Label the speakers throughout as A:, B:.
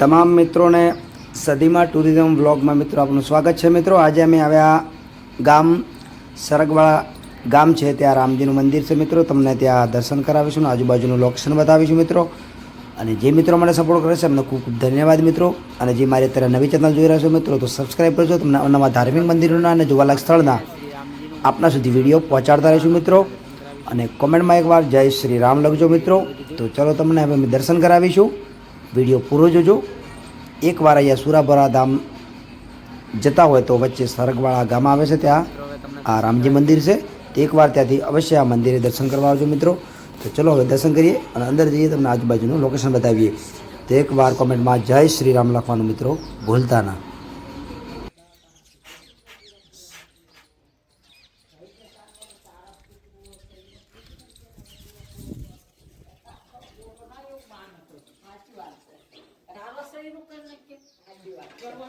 A: તમામ મિત્રોને સદીમાં ટુરિઝમ વ્લોગમાં મિત્રો આપનું સ્વાગત છે. મિત્રો, આજે અમે આવ્યા ગામ સરગવાળા ગામ છે. ત્યાં રામજીનું મંદિર છે મિત્રો. તમને ત્યાં દર્શન કરાવીશું અને આજુબાજુનું લોકેશન બતાવીશું મિત્રો. અને જે મિત્રો મને સપોર્ટ કરે છે, એમને ખૂબ ખૂબ ધન્યવાદ મિત્રો. અને જે મારી અત્યારે નવી ચેનલ જોઈ રહ્યા છો મિત્રો, તો સબસ્ક્રાઈબ કરજો. તમને નવા ધાર્મિક મંદિરોના અને જોવાલાયક સ્થળના આપના સુધી વીડિયો પહોંચાડતા રહીશું મિત્રો. અને કોમેન્ટમાં એકવાર જય શ્રી રામ લખજો મિત્રો. તો ચલો તમને હવે અમે દર્શન કરાવીશું. વીડિયો પૂરો જોજો. એકવાર અહીંયા સુરાભરા ધામ જતા હોય તો વચ્ચે સરગવાળા ગામ આવે છે ત્યાં. આ રામજી મંદિર છે. તો એકવાર ત્યાંથી અવશ્ય આ મંદિરે દર્શન કરવા આવજો મિત્રો. તો ચલો હવે દર્શન કરીએ અને અંદર જઈએ તમને આજુબાજુનું લોકેશન બતાવીએ. તો એકવાર કોમેન્ટમાં જય શ્રી રામ લખવાનું મિત્રો ભૂલતા ના.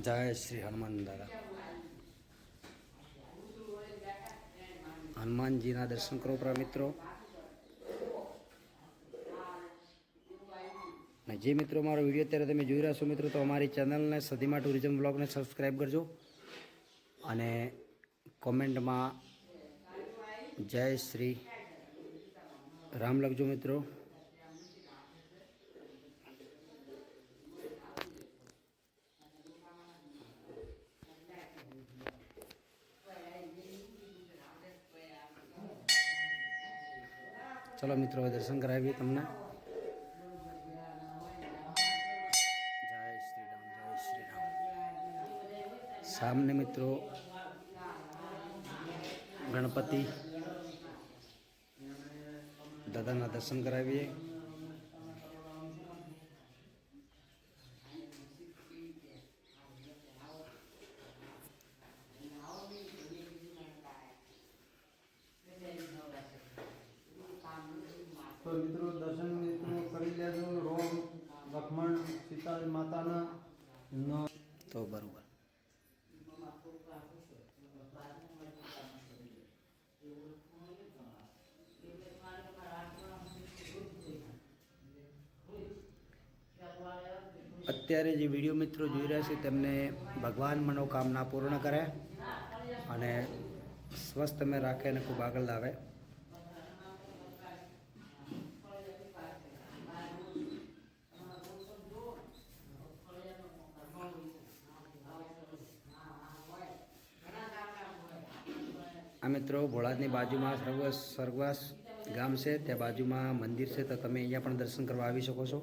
A: જય શ્રી હનુમાન દાદા. હનુમાનજીના દર્શન કરો પ્રા મિત્રો. અને જે મિત્રો મારો વીડિયો અત્યારે તમે જોઈ રહ્યા છો મિત્રો, તો અમારી ચેનલને સદીમાં ટુરિઝમ બ્લોગને સબસ્ક્રાઈબ કરજો. અને કોમેન્ટમાં જય શ્રી રામ લખજો મિત્રો. ચલો મિત્રો દર્શન કરાવીએ તમને. જય શ્રી રામ, જય શ્રી રામ. સામને મિત્રો, ગણપતિ દાદાના દર્શન કરાવીએ
B: તો મિત્રો, દર્શન મિત્રો, કરી લેજો. રોમ, લખમણ સીતા માતાના
A: તો બરોબર. અત્યારે જે વીડિયો મિત્રો જોઈ રહ્યા છે, તેમને ભગવાન મનોકામના પૂર્ણ કરે અને સ્વસ્થ મેં રાખે અને ખૂબ આગળ લાવે. આ મિત્રો ભોળાદની બાજુમાં સર્વ સ્વર્ગવાસ ગામ છે, ત્યાં બાજુમાં મંદિર છે, તો તમે અહીંયા પણ દર્શન કરવા આવી શકો છો.